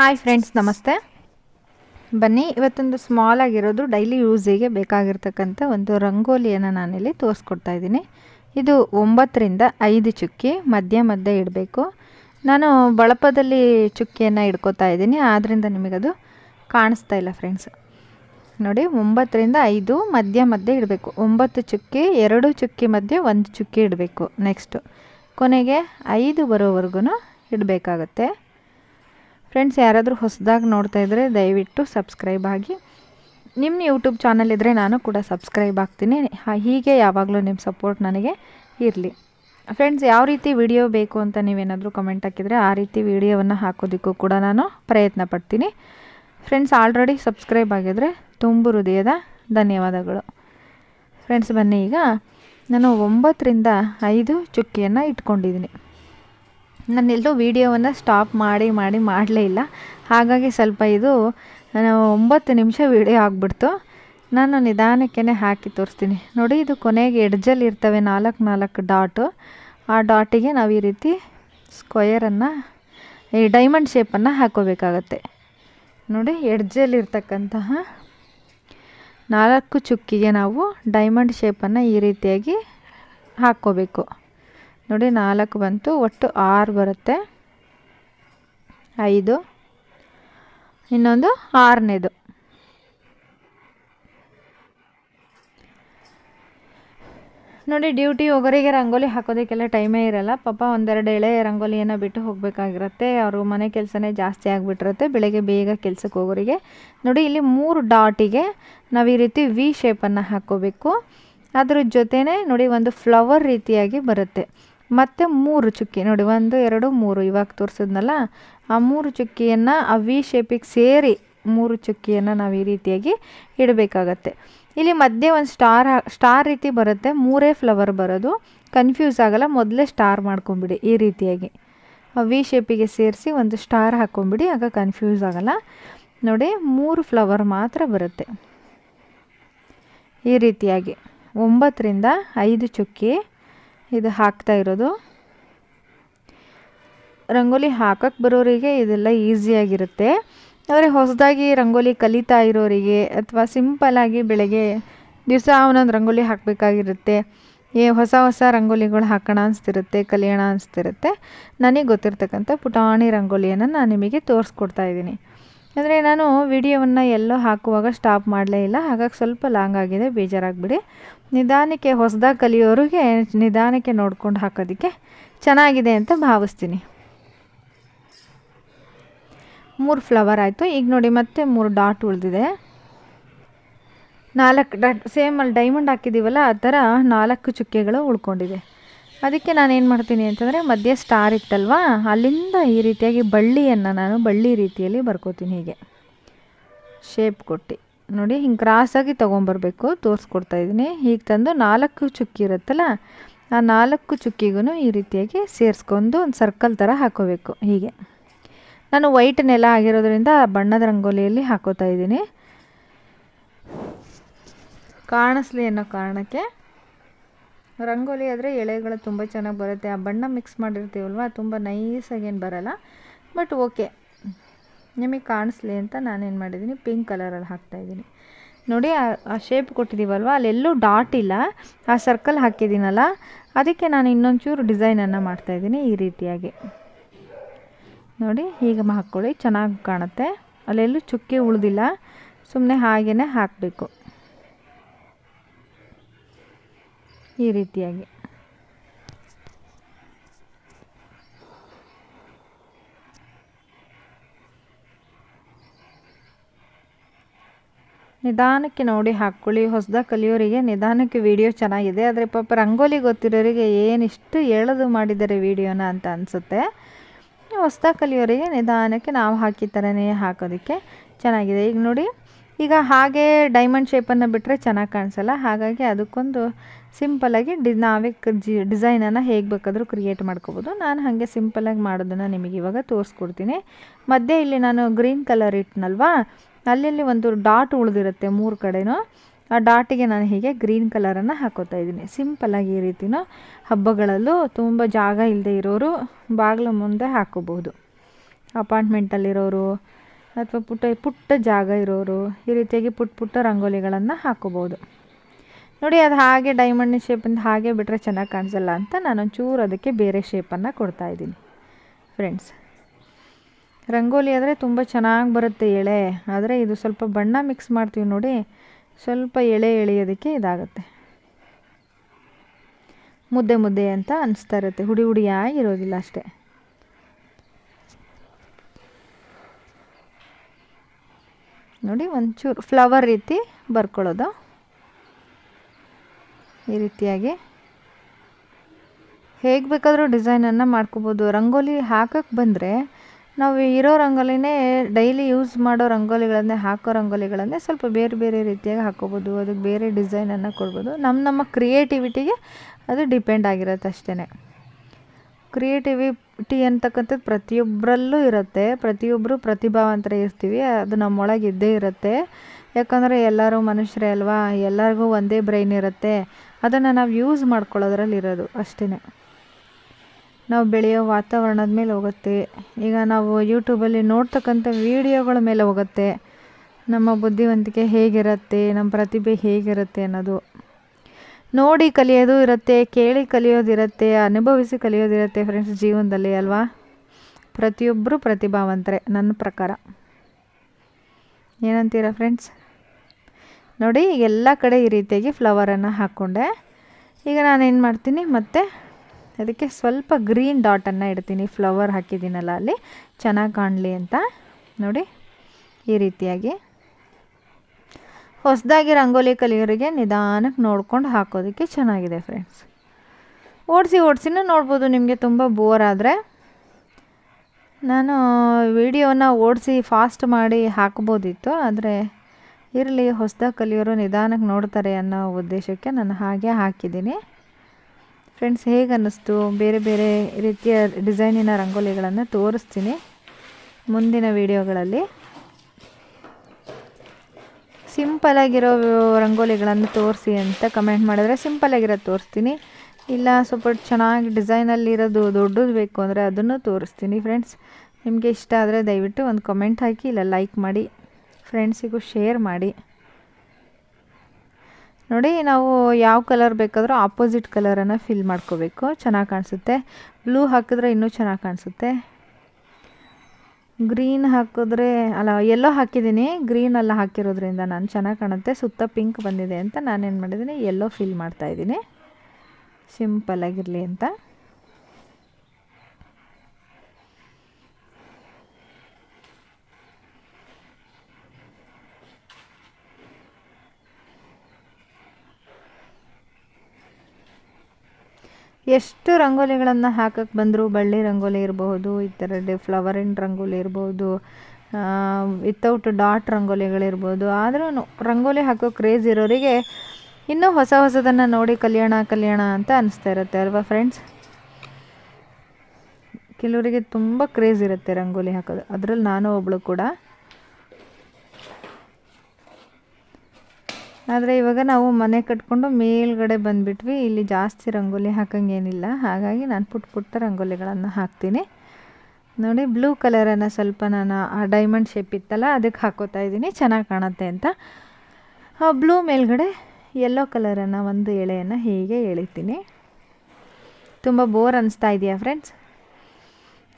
Hi friends ನಮಸ್ತೆ. ಬನ್ನಿ, ಇವತ್ತೊಂದು ಸ್ಮಾಲ್ ಆಗಿರೋದು ಡೈಲಿ ಯೂಸಿಗೆ ಬೇಕಾಗಿರ್ತಕ್ಕಂಥ ಒಂದು ರಂಗೋಲಿಯನ್ನು ನಾನಿಲ್ಲಿ ತೋರಿಸ್ಕೊಡ್ತಾ ಇದ್ದೀನಿ. ಇದು ಒಂಬತ್ತರಿಂದ ಐದು ಚುಕ್ಕಿ, ಮಧ್ಯ ಮಧ್ಯೆ ಇಡಬೇಕು. ನಾನು ಬಳಪದಲ್ಲಿ ಚುಕ್ಕಿಯನ್ನು ಇಡ್ಕೋತಾ ಇದ್ದೀನಿ ಆದ್ದರಿಂದ ನಿಮಗದು ಕಾಣಿಸ್ತಾ ಇಲ್ಲ ಫ್ರೆಂಡ್ಸ್ ನೋಡಿ, ಒಂಬತ್ತರಿಂದ ಐದು, ಮಧ್ಯ ಮಧ್ಯೆ ಇಡಬೇಕು. ಒಂಬತ್ತು ಚುಕ್ಕಿ, ಎರಡು ಚುಕ್ಕಿ ಮಧ್ಯೆ ಒಂದು ಚುಕ್ಕಿ ಇಡಬೇಕು. ನೆಕ್ಸ್ಟು ಕೊನೆಗೆ ಐದು ಬರೋವರೆಗೂ ಇಡಬೇಕಾಗತ್ತೆ. ಫ್ರೆಂಡ್ಸ್ ಯಾರಾದರೂ ಹೊಸದಾಗಿ ನೋಡ್ತಾ ಇದ್ದರೆ ದಯವಿಟ್ಟು ಸಬ್ಸ್ಕ್ರೈಬ್ ಆಗಿ. ನಿಮ್ಮ ಯೂಟ್ಯೂಬ್ ಚಾನಲ್ ಇದ್ದರೆ ನಾನು ಕೂಡ ಸಬ್ಸ್ಕ್ರೈಬ್ ಆಗ್ತೀನಿ. ಹೀಗೆ ಯಾವಾಗಲೂ ನಿಮ್ಮ ಸಪೋರ್ಟ್ ನನಗೆ ಇರಲಿ. ಫ್ರೆಂಡ್ಸ್ ಯಾವ ರೀತಿ ವಿಡಿಯೋ ಬೇಕು ಅಂತ ನೀವೇನಾದರೂ ಕಮೆಂಟ್ ಹಾಕಿದರೆ ಆ ರೀತಿ ವಿಡಿಯೋವನ್ನು ಹಾಕೋದಕ್ಕೂ ಕೂಡ ನಾನು ಪ್ರಯತ್ನ ಪಡ್ತೀನಿ. ಫ್ರೆಂಡ್ಸ್ ಆಲ್ರೆಡಿ ಸಬ್ಸ್ಕ್ರೈಬ್ ಆಗಿದ್ರೆ ತುಂಬ ಹೃದಯದ ಧನ್ಯವಾದಗಳು. ಫ್ರೆಂಡ್ಸ್ ಬನ್ನಿ ಈಗ. ನಾನು ಒಂಬತ್ತರಿಂದ ಐದು ಚುಕ್ಕಿಯನ್ನು ಇಟ್ಕೊಂಡಿದ್ದೀನಿ. ನಾನೆಲ್ಲೂ ವೀಡಿಯೋವನ್ನು ಸ್ಟಾಪ್ ಮಾಡಿ ಮಾಡಿ, ಮಾಡಲೇ ಇಲ್ಲ. ಹಾಗಾಗಿ ಸ್ವಲ್ಪ ಇದು ಒಂಬತ್ತು ನಿಮಿಷ ವೀಡಿಯೋ ಆಗಿಬಿಡ್ತು. ನಾನು ನಿಧಾನಕ್ಕೆ ಹಾಕಿ ತೋರಿಸ್ತೀನಿ. ನೋಡಿ, ಇದು ಕೊನೆಗೆ ಎಡ್ಜಲ್ಲಿ ಇರ್ತವೆ ನಾಲ್ಕು ನಾಲ್ಕು ಡಾಟು ಆ ಡಾಟಿಗೆ ನಾವು ಈ ರೀತಿ ಸ್ಕ್ವಯರನ್ನು ಈ ಡೈಮಂಡ್ ಶೇಪನ್ನು ಹಾಕೋಬೇಕಾಗತ್ತೆ. ನೋಡಿ ಎಡ್ಜಲ್ಲಿರ್ತಕ್ಕಂತಹ ನಾಲ್ಕು ಚುಕ್ಕಿಗೆ ನಾವು ಡೈಮಂಡ್ ಶೇಪನ್ನು ಈ ರೀತಿಯಾಗಿ ಹಾಕ್ಕೋಬೇಕು. ನೋಡಿ ನಾಲ್ಕು ಬಂತು, ಒಟ್ಟು ಆರು ಬರುತ್ತೆ. ಐದು. ಇನ್ನೊಂದು ಆರನೇದು. ನೋಡಿ ಡ್ಯೂಟಿ ಹೋಗೋರಿಗೆ ರಂಗೋಲಿ ಹಾಕೋದಕ್ಕೆಲ್ಲ ಟೈಮೇ ಇರಲ್ಲ. ಪಾಪ ಒಂದೆರಡು ಎಳೆ ರಂಗೋಲಿಯನ್ನು ಬಿಟ್ಟು ಹೋಗಬೇಕಾಗಿರುತ್ತೆ. ಅವರು ಮನೆ ಕೆಲಸನೇ ಜಾಸ್ತಿ ಆಗಿಬಿಟ್ಟಿರುತ್ತೆ. ಬೆಳಗ್ಗೆ ಬೇಗ ಕೆಲಸಕ್ಕೆ ಹೋಗೋರಿಗೆ. ನೋಡಿ ಇಲ್ಲಿ ಮೂರು ಡಾಟಿಗೆ ನಾವು ಈ ರೀತಿ ವಿ ಶೇಪನ್ನು ಹಾಕ್ಕೋಬೇಕು ಅದ್ರ ಜೊತೆನೇ ನೋಡಿ ಒಂದು ಫ್ಲವರ್ ರೀತಿಯಾಗಿ ಬರುತ್ತೆ. ಮತ್ತು ಮೂರು ಚುಕ್ಕಿ. ನೋಡಿ, ಒಂದು, ಎರಡು, ಮೂರು. ಇವಾಗ ತೋರಿಸಿದ್ನಲ್ಲ, ಆ ಮೂರು ಚುಕ್ಕಿಯನ್ನು ಆ ವಿ ಶೇಪಿಗೆ ಸೇರಿ ಮೂರು ಚುಕ್ಕಿಯನ್ನು ನಾವು ಈ ರೀತಿಯಾಗಿ ಇಡಬೇಕಾಗತ್ತೆ. ಇಲ್ಲಿ ಮಧ್ಯೆ ಒಂದು ಸ್ಟಾರ್ ಸ್ಟಾರ್ ರೀತಿ ಬರುತ್ತೆ. ಮೂರೇ ಫ್ಲವರ್ ಬರೋದು. ಕನ್ಫ್ಯೂಸ್ ಆಗಲ್ಲ, ಮೊದಲೇ ಸ್ಟಾರ್ ಮಾಡ್ಕೊಂಬಿಡಿ ಈ ರೀತಿಯಾಗಿ. ವಿ ಶೇಪಿಗೆ ಸೇರಿಸಿ ಒಂದು ಸ್ಟಾರ್ ಹಾಕ್ಕೊಂಬಿಡಿ ಆಗ ಕನ್ಫ್ಯೂಸ್ ಆಗಲ್ಲ. ನೋಡಿ, ಮೂರು ಫ್ಲವರ್ ಮಾತ್ರ ಬರುತ್ತೆ. ಈ ರೀತಿಯಾಗಿ ಒಂಬತ್ತರಿಂದ ಐದು ಚುಕ್ಕಿ. ಇದು ಹಾಕ್ತಾ ಇರೋದು. ರಂಗೋಲಿ ಹಾಕಕ್ಕೆ ಬರೋರಿಗೆ ಇದೆಲ್ಲ ಈಸಿಯಾಗಿರುತ್ತೆ ಆದರೆ ಹೊಸದಾಗಿ ರಂಗೋಲಿ ಕಲಿತಾ ಇರೋರಿಗೆ ಅಥವಾ ಸಿಂಪಲ್ಲಾಗಿ ಬೆಳಗ್ಗೆ ದಿವಸ ಒಂದೊಂದು ರಂಗೋಲಿ ಹಾಕಬೇಕಾಗಿರುತ್ತೆ. ಏ, ಹೊಸ ಹೊಸ ರಂಗೋಲಿಗಳು ಹಾಕೋಣ ಅನಿಸ್ತಿರುತ್ತೆ, ಕಲಿಯೋಣ ಅನಿಸ್ತಿರುತ್ತೆ. ನನಗೆ ಗೊತ್ತಿರ್ತಕ್ಕಂಥ ಪುಟಾಣಿ ರಂಗೋಲಿಯನ್ನು ನಾನು ನಿಮಗೆ ತೋರಿಸ್ಕೊಡ್ತಾ ಇದ್ದೀನಿ. ಅಂದರೆ ನಾನು ವಿಡಿಯೋವನ್ನು ಎಲ್ಲೋ ಹಾಕುವಾಗ ಸ್ಟಾಪ್ ಮಾಡಲೇ ಇಲ್ಲ. ಹಾಗಾಗಿ ಸ್ವಲ್ಪ ಲಾಂಗ್ ಆಗಿದೆ, ಬೇಜಾರಾಗ್ಬಿಡಿ. ನಿಧಾನಕ್ಕೆ ಹೊಸದಾಗಿ ಕಲಿಯೋರಿಗೆ ನಿಧಾನಕ್ಕೆ ನೋಡ್ಕೊಂಡು ಹಾಕೋದಕ್ಕೆ ಚೆನ್ನಾಗಿದೆ ಅಂತ ಭಾವಿಸ್ತೀನಿ. ಮೂರು ಫ್ಲವರ್ ಆಯಿತು. ಈಗ ನೋಡಿ ಮತ್ತೆ ಮೂರು ಡಾಟ್ ಉಳಿದಿದೆ. ನಾಲ್ಕು ಡಾಟ್ ಸೇಮಲ್ಲಿ ಡೈಮಂಡ್ ಹಾಕಿದ್ದೀವಲ್ಲ ಆ ಥರ ನಾಲ್ಕು ಚುಕ್ಕೆಗಳು ಉಳ್ಕೊಂಡಿದೆ. ಅದಕ್ಕೆ ನಾನು ಏನು ಮಾಡ್ತೀನಿ ಅಂತಂದರೆ ಮಧ್ಯೆ ಸ್ಟಾರ್ ಇತ್ತಲ್ವಾ, ಅಲ್ಲಿಂದ ಈ ರೀತಿಯಾಗಿ ಬಳ್ಳಿಯನ್ನು ನಾನು ಬಳ್ಳಿ ರೀತಿಯಲ್ಲಿ ಬರ್ಕೋತೀನಿ ಹೀಗೆ. ಶೇಪ್ ಕೊಟ್ಟು. ನೋಡಿ, ಹಿಂಗೆ ಕ್ರಾಸಾಗಿ ತೊಗೊಂಬರ್ಬೇಕು, ತೋರಿಸ್ಕೊಡ್ತಾ ಇದ್ದೀನಿ. ಹೀಗೆ ತಂದು ನಾಲ್ಕು ಚುಕ್ಕಿ ಇರುತ್ತಲ್ಲ, ಆ ನಾಲ್ಕು ಚುಕ್ಕಿಗೂ ಈ ರೀತಿಯಾಗಿ ಸೇರಿಸ್ಕೊಂಡು ಒಂದು ಸರ್ಕಲ್ ಥರ ಹಾಕೋಬೇಕು, ಹೀಗೆ. ನಾನು ವೈಟ್ ನೆಲ ಆಗಿರೋದ್ರಿಂದ ಬಣ್ಣದ ರಂಗೋಲಿಯಲ್ಲಿ ಹಾಕೋತಾ ಇದ್ದೀನಿ. ಕಾಣಿಸ್ಲಿ ಅನ್ನೋ ಕಾರಣಕ್ಕೆ ರಂಗೋಲಿ ಆದರೆ ಎಳೆಗಳು ತುಂಬ ಚೆನ್ನಾಗಿ ಬರುತ್ತೆ. ಆ ಬಣ್ಣ ಮಿಕ್ಸ್ ಮಾಡಿರ್ತೀವಲ್ವ ತುಂಬ ನೈಸಾಗೇನು ಬರಲ್ಲ. ಬಟ್ ಓಕೆ ನಿಮಗೆ ಕಾಣಿಸ್ಲಿ ಅಂತ ನಾನೇನು ಮಾಡಿದ್ದೀನಿ ಪಿಂಕ್ ಕಲರಲ್ಲಿ ಹಾಕ್ತಾಯಿದ್ದೀನಿ ನೋಡಿ, ಆ- ಶೇಪ್ ಕೊಟ್ಟಿದ್ದೀವಲ್ವ ಅಲ್ಲೆಲ್ಲೂ ಡಾಟ್ ಇಲ್ಲ. ಆ ಸರ್ಕಲ್ ಹಾಕಿದ್ದೀನಲ್ಲ ಅದಕ್ಕೆ ನಾನು ಇನ್ನೊಂಚೂರು ಡಿಸೈನನ್ನು ಮಾಡ್ತಾಯಿದ್ದೀನಿ ಈ ರೀತಿಯಾಗಿ. ನೋಡಿ, ಹೀಗೆ ಹಾಕ್ಕೊಳ್ಳಿ ಚೆನ್ನಾಗಿ ಕಾಣುತ್ತೆ. ಅಲ್ಲೆಲ್ಲೂ ಚುಕ್ಕಿ ಉಳಿದಿಲ್ಲ. ಸುಮ್ಮನೆ ಹಾಗೇ ಹಾಕಬೇಕು. ಈ ರೀತಿಯಾಗಿ. ನಿಧಾನಕ್ಕೆ ನೋಡಿ ಹಾಕ್ಕೊಳ್ಳಿ ಹೊಸದಾಗಿ ಕಲಿಯೋರಿಗೆ ನಿಧಾನಕ್ಕೆ ವಿಡಿಯೋ ಚೆನ್ನಾಗಿದೆ. ಆದರೆ ಪಾಪ ರಂಗೋಲಿ ಗೊತ್ತಿರೋರಿಗೆ ಏನಿಷ್ಟು ಎಳೆದು ಮಾಡಿದ್ದಾರೆ ವಿಡಿಯೋನ ಅಂತ ಅನಿಸುತ್ತೆ. ಹೊಸ್ದಾಗಿ ಕಲಿಯೋರಿಗೆ ನಿಧಾನಕ್ಕೆ ನಾವು ಹಾಕಿ ಥರನೇ ಹಾಕೋದಕ್ಕೆ ಚೆನ್ನಾಗಿದೆ. ಈಗ ನೋಡಿ, ಈಗ ಹಾಗೆ ಡೈಮಂಡ್ ಶೇಪನ್ನು ಬಿಟ್ಟರೆ ಚೆನ್ನಾಗಿ ಕಾಣಿಸಲ್ಲ. ಹಾಗಾಗಿ ಅದಕ್ಕೊಂದು ಸಿಂಪಲಾಗಿ ಡಿ ನಾವೇ ಜಿ ಡಿಸೈನನ್ನು ಹೇಗೆ ಬೇಕಾದರೂ ಕ್ರಿಯೇಟ್ ಮಾಡ್ಕೋಬೋದು. ನಾನು ಹಾಗೆ ಸಿಂಪಲಾಗಿ ಮಾಡೋದನ್ನು ನಿಮಗೆ ಇವಾಗ ತೋರಿಸ್ಕೊಡ್ತೀನಿ. ಮಧ್ಯೆ ಇಲ್ಲಿ ನಾನು ಗ್ರೀನ್ ಕಲರ್ ಇಟ್ಟನಲ್ವಾ ಅಲ್ಲಲ್ಲಿ ಒಂದು ಡಾಟ್ ಉಳಿದಿರುತ್ತೆ ಮೂರು ಕಡೆನೂ. ಆ ಡಾಟಿಗೆ ನಾನು ಹೀಗೆ ಗ್ರೀನ್ ಕಲರನ್ನು ಹಾಕೋತಾ ಇದ್ದೀನಿ. ಸಿಂಪಲ್ಲಾಗಿ ಈ ರೀತಿನೂ ಹಬ್ಬಗಳಲ್ಲೂ ತುಂಬ ಜಾಗ ಇಲ್ಲದೆ ಇರೋರು ಬಾಗಿಲು ಮುಂದೆ ಹಾಕೋಬಹುದು. ಅಪಾರ್ಟ್ಮೆಂಟಲ್ಲಿರೋರು ಅಥವಾ ಪುಟ್ಟ ಪುಟ್ಟ ಜಾಗ ಇರೋರು ಈ ರೀತಿಯಾಗಿ ಪುಟ್ಟ ಪುಟ್ಟ ರಂಗೋಲಿಗಳನ್ನು ಹಾಕೋಬೋದು ನೋಡಿ, ಅದು ಹಾಗೆ ಡೈಮಂಡ್ ಶೇಪಿಂದ ಹಾಗೆ ಬಿಟ್ಟರೆ ಚೆನ್ನಾಗಿ ಕಾಣಿಸಲ್ಲ ಅಂತ ನಾನು ಒಂಚೂರು ಅದಕ್ಕೆ ಬೇರೆ ಶೇಪನ್ನು ಕೊಡ್ತಾಯಿದ್ದೀನಿ ಫ್ರೆಂಡ್ಸ್ ರಂಗೋಲಿ ಆದರೆ ತುಂಬ ಚೆನ್ನಾಗಿ ಬರುತ್ತೆ ಎಳೆ. ಆದರೆ ಇದು ಸ್ವಲ್ಪ ಬಣ್ಣ ಮಿಕ್ಸ್ ಮಾಡ್ತೀವಿ ನೋಡಿ, ಸ್ವಲ್ಪ ಎಳೆ ಎಳೆಯೋದಕ್ಕೆ ಇದಾಗುತ್ತೆ. ಮುದ್ದೆ ಮುದ್ದೆ ಅಂತ ಅನಿಸ್ತಾ ಇರುತ್ತೆ, ಹುಡಿ ಹುಡಿಯಾಗಿರೋದಿಲ್ಲ ಅಷ್ಟೇ. ನೋಡಿ, ಒಂಚೂರು ಫ್ಲವರ್ ರೀತಿ ಬರ್ಕೊಳ್ಳೋದು. ಈ ರೀತಿಯಾಗಿ. ಹೇಗೆ ಬೇಕಾದರೂ ಡಿಸೈನನ್ನು ಮಾಡ್ಕೋಬೋದು. ರಂಗೋಲಿ ಹಾಕಕ್ಕೆ ಬಂದರೆ ನಾವು ಇರೋ ರಂಗೋಲಿನೇ ಡೈಲಿ ಯೂಸ್ ಮಾಡೋ ರಂಗೋಲಿಗಳನ್ನೇ, ಹಾಕೋ ರಂಗೋಲಿಗಳನ್ನೇ ಸ್ವಲ್ಪ ಬೇರೆ ಬೇರೆ ರೀತಿಯಾಗಿ ಹಾಕೋಬೋದು. ಅದಕ್ಕೆ ಬೇರೆ ಡಿಸೈನನ್ನು ಕೊಡ್ಬೋದು. ನಮ್ಮ ನಮ್ಮ ಕ್ರಿಯೇಟಿವಿಟಿಗೆ ಅದು ಡಿಪೆಂಡ್ ಆಗಿರುತ್ತೆ ಅಷ್ಟೇ ಕ್ರಿಯೇಟಿವಿಟಿ ಅಂತಕ್ಕಂಥದ್ದು ಪ್ರತಿಯೊಬ್ಬರಲ್ಲೂ ಇರುತ್ತೆ. ಪ್ರತಿಯೊಬ್ಬರು ಪ್ರತಿಭಾವಂತರ ಇರ್ತೀವಿ. ಅದು ನಮ್ಮೊಳಗೆ ಇದ್ದೇ ಇರುತ್ತೆ. ಯಾಕಂದರೆ ಎಲ್ಲರೂ ಮನುಷ್ಯರೇ ಅಲ್ವಾ? ಎಲ್ಲರಿಗೂ ಒಂದೇ ಬ್ರೈನ್ ಇರುತ್ತೆ. ಅದನ್ನು ನಾವು ಯೂಸ್ ಮಾಡ್ಕೊಳ್ಳೋದ್ರಲ್ಲಿ ಇರೋದು ಅಷ್ಟೇ ನಾವು ಬೆಳೆಯೋ ವಾತಾವರಣದ ಮೇಲೆ ಹೋಗುತ್ತೆ. ಈಗ ನಾವು ಯೂಟ್ಯೂಬಲ್ಲಿ ನೋಡ್ತಕ್ಕಂಥ ವೀಡಿಯೋಗಳ ಮೇಲೆ ಹೋಗುತ್ತೆ. ನಮ್ಮ ಬುದ್ಧಿವಂತಿಕೆ ಹೇಗಿರುತ್ತೆ? ನಮ್ಮ ಪ್ರತಿಭೆ ಹೇಗಿರುತ್ತೆ ಅನ್ನೋದು. ನೋಡಿ ಕಲಿಯೋದು ಇರುತ್ತೆ, ಕೇಳಿ ಕಲಿಯೋದಿರುತ್ತೆ ಅನುಭವಿಸಿ ಕಲಿಯೋದಿರುತ್ತೆ ಫ್ರೆಂಡ್ಸ್ ಜೀವನದಲ್ಲಿ ಅಲ್ವಾ? ಪ್ರತಿಯೊಬ್ಬರು ಪ್ರತಿಭಾವಂತರೆ, ನನ್ನ ಪ್ರಕಾರ. ಏನಂತೀರಾ ಫ್ರೆಂಡ್ಸ್ ನೋಡಿ, ಎಲ್ಲ ಕಡೆ ಈ ರೀತಿಯಾಗಿ ಫ್ಲವರನ್ನು ಹಾಕ್ಕೊಂಡೆ ಈಗ ನಾನೇನು ಮಾಡ್ತೀನಿ, ಮತ್ತು ಅದಕ್ಕೆ ಸ್ವಲ್ಪ ಗ್ರೀನ್ ಡಾಟನ್ನು ಇಡ್ತೀನಿ. ಫ್ಲವರ್ ಹಾಕಿದ್ದೀನಲ್ಲ ಅಲ್ಲಿ, ಚೆನ್ನಾಗಿ ಕಾಣಲಿ ಅಂತ. ನೋಡಿ, ಈ ರೀತಿಯಾಗಿ. ಹೊಸದಾಗಿ ರಂಗೋಲಿ ಕಲಿಯೋರಿಗೆ ನಿಧಾನಕ್ಕೆ ನೋಡ್ಕೊಂಡು ಹಾಕೋದಕ್ಕೆ ಚೆನ್ನಾಗಿದೆ ಫ್ರೆಂಡ್ಸ್ ಓಡಿಸಿ ಓಡಿಸಿನೂ ನೋಡ್ಬೋದು, ನಿಮಗೆ ತುಂಬ ಬೋರ್ ಆದರೆ. ನಾನು ವಿಡಿಯೋನ ಓಡಿಸಿ ಫಾಸ್ಟ್ ಮಾಡಿ ಹಾಕ್ಬೋದಿತ್ತು, ಆದರೆ ಇರಲಿ, ಹೊಸದಾಗಿ ಕಲಿಯೋರು ನಿಧಾನಕ್ಕೆ ನೋಡ್ತಾರೆ ಅನ್ನೋ ಉದ್ದೇಶಕ್ಕೆ ನಾನು ಹಾಗೆ ಹಾಕಿದ್ದೀನಿ. ಫ್ರೆಂಡ್ಸ್ ಹೇಗೆ ಅನ್ನಿಸ್ತು ಬೇರೆ ಬೇರೆ ರೀತಿಯ ಡಿಸೈನಿನ ರಂಗೋಲಿಗಳನ್ನು ತೋರಿಸ್ತೀನಿ ಮುಂದಿನ ವಿಡಿಯೋಗಳಲ್ಲಿ. ಸಿಂಪಲಾಗಿರೋ ರಂಗೋಲಿಗಳನ್ನು ತೋರಿಸಿ ಅಂತ ಕಮೆಂಟ್ ಮಾಡಿದ್ರೆ ಸಿಂಪಲಾಗಿರೋದು ತೋರಿಸ್ತೀನಿ. ಇಲ್ಲ, ಸ್ವಲ್ಪ ಚೆನ್ನಾಗಿ ಡಿಸೈನಲ್ಲಿರೋದು ದೊಡ್ಡದು ಬೇಕು ಅಂದರೆ ಅದನ್ನು ತೋರಿಸ್ತೀನಿ ಫ್ರೆಂಡ್ಸ್. ನಿಮಗೆ ಇಷ್ಟ ಆದರೆ ದಯವಿಟ್ಟು ಒಂದು ಕಮೆಂಟ್ ಹಾಕಿ, ಇಲ್ಲ ಲೈಕ್ ಮಾಡಿ, ಫ್ರೆಂಡ್ಸಿಗೂ ಶೇರ್ ಮಾಡಿ. ನೋಡಿ, ನಾವು ಯಾವ ಕಲರ್ ಬೇಕಾದರೂ ಆಪೋಸಿಟ್ ಕಲರನ್ನು ಫಿಲ್ ಮಾಡ್ಕೋಬೇಕು. ಚೆನ್ನಾಗಿ ಕಾಣಿಸುತ್ತೆ. ಬ್ಲೂ ಹಾಕಿದ್ರೆ ಇನ್ನೂ ಚೆನ್ನಾಗಿ ಕಾಣಿಸುತ್ತೆ. ಗ್ರೀನ್ ಹಾಕಿದ್ರೆ, ಅಲ್ಲ ಎಲ್ಲೋ ಹಾಕಿದ್ದೀನಿ. ಗ್ರೀನ್ ಎಲ್ಲ ಹಾಕಿರೋದ್ರಿಂದ ನಾನು ಚೆನ್ನಾಗಿ ಕಾಣುತ್ತೆ. ಸುತ್ತ ಪಿಂಕ್ ಬಂದಿದೆ ಅಂತ ನಾನೇನು ಮಾಡಿದ್ದೀನಿ? ಎಲ್ಲೋ ಫಿಲ್ ಮಾಡ್ತಾಯಿದ್ದೀನಿ ಸಿಂಪಲ್ಲಾಗಿರಲಿ ಅಂತ. ಎಷ್ಟು ರಂಗೋಲಿಗಳನ್ನು ಹಾಕಕ್ಕೆ ಬಂದರೂ, ಬಳ್ಳಿ ರಂಗೋಲಿ ಇರಬಹುದು, ಈ ಥರ ಫ್ಲವರಿನ ರಂಗೋಲಿ ಇರ್ಬೋದು ವಿತೌಟ್ ಡಾಟ್ ರಂಗೋಲಿಗಳಿರ್ಬೋದು ಆದರೂ ರಂಗೋಲಿ ಹಾಕೋ ಕ್ರೇಜ್ ಇರೋರಿಗೆ ಇನ್ನೂ ಹೊಸ ಹೊಸದನ್ನು ನೋಡಿ ಕಲ್ಯಾಣ ಕಲ್ಯಾಣ ಅಂತ ಅನಿಸ್ತಾ ಇರುತ್ತೆ ಅಲ್ವಾ ಫ್ರೆಂಡ್ಸ್ ಕೆಲವರಿಗೆ ತುಂಬ ಕ್ರೇಜ್ ಇರುತ್ತೆ ರಂಗೋಲಿ ಹಾಕೋದು. ಅದರಲ್ಲಿ ನಾನು ಒಬ್ಬಳು ಕೂಡ ಆದರೆ ಇವಾಗ ನಾವು ಮನೆ ಕಟ್ಕೊಂಡು ಮೇಲ್ಗಡೆ ಬಂದುಬಿಟ್ವಿ. ಇಲ್ಲಿ ಜಾಸ್ತಿ ರಂಗೋಲಿ ಹಾಕೋಂಗೇನಿಲ್ಲ. ಹಾಗಾಗಿ ನಾನು ಪುಟ್ಟ ಪುಟ್ಟ ರಂಗೋಲಿಗಳನ್ನು ಹಾಕ್ತೀನಿ. ನೋಡಿ ಬ್ಲೂ ಕಲರನ್ನು ಸ್ವಲ್ಪ ನಾನು ಆ ಡೈಮಂಡ್ ಶೇಪ್ ಇತ್ತಲ್ಲ, ಅದಕ್ಕೆ ಹಾಕೋತಾ ಇದ್ದೀನಿ. ಚೆನ್ನಾಗಿ ಕಾಣುತ್ತೆ ಅಂತ. ಬ್ಲೂ ಮೇಲ್ಗಡೆ ಯೆಲ್ಲೋ ಕಲರನ್ನು ಒಂದು ಎಳೆಯನ್ನು ಹೀಗೆ ಎಳಿತೀನಿ. ತುಂಬ ಬೋರ್ ಅನಿಸ್ತಾ ಇದೆಯಾ ಫ್ರೆಂಡ್ಸ್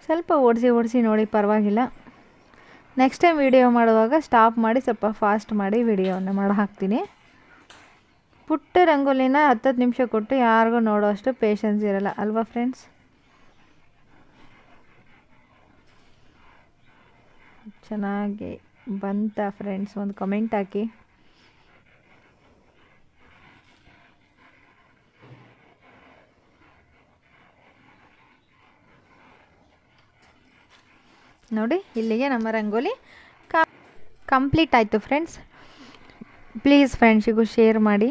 ಸ್ವಲ್ಪ ಓಡಿಸಿ ಓಡಿಸಿ ನೋಡಿ, ಪರವಾಗಿಲ್ಲ. ನೆಕ್ಸ್ಟ್ ಟೈಮ್ ವಿಡಿಯೋ ಮಾಡುವಾಗ ಸ್ಟಾಪ್ ಮಾಡಿ, ಸ್ವಲ್ಪ ಫಾಸ್ಟ್ ಮಾಡಿ ವಿಡಿಯೋವನ್ನು ಮಾಡಿ ಹಾಕ್ತೀನಿ. ಪುಟ್ಟ ರಂಗೋಲಿನ ಹತ್ತತ್ತು ನಿಮಿಷ ಕೊಟ್ಟು ಯಾರಿಗೂ ನೋಡೋ ಅಷ್ಟು ಪೇಷನ್ಸ್ ಇರಲ್ಲ, ಅಲ್ವಾ ಫ್ರೆಂಡ್ಸ್ ಚೆನ್ನಾಗಿ ಬಂತ ಫ್ರೆಂಡ್ಸ್ ಒಂದು ಕಮೆಂಟ್ ಹಾಕಿ. ನೋಡಿ, ಇಲ್ಲಿಗೆ ನಮ್ಮ ರಂಗೋಲಿ ಕಂಪ್ಲೀಟ್ ಆಯಿತು ಫ್ರೆಂಡ್ಸ್ ಪ್ಲೀಸ್ ಫ್ರೆಂಡ್ಸಿಗೂ ಶೇರ್ ಮಾಡಿ.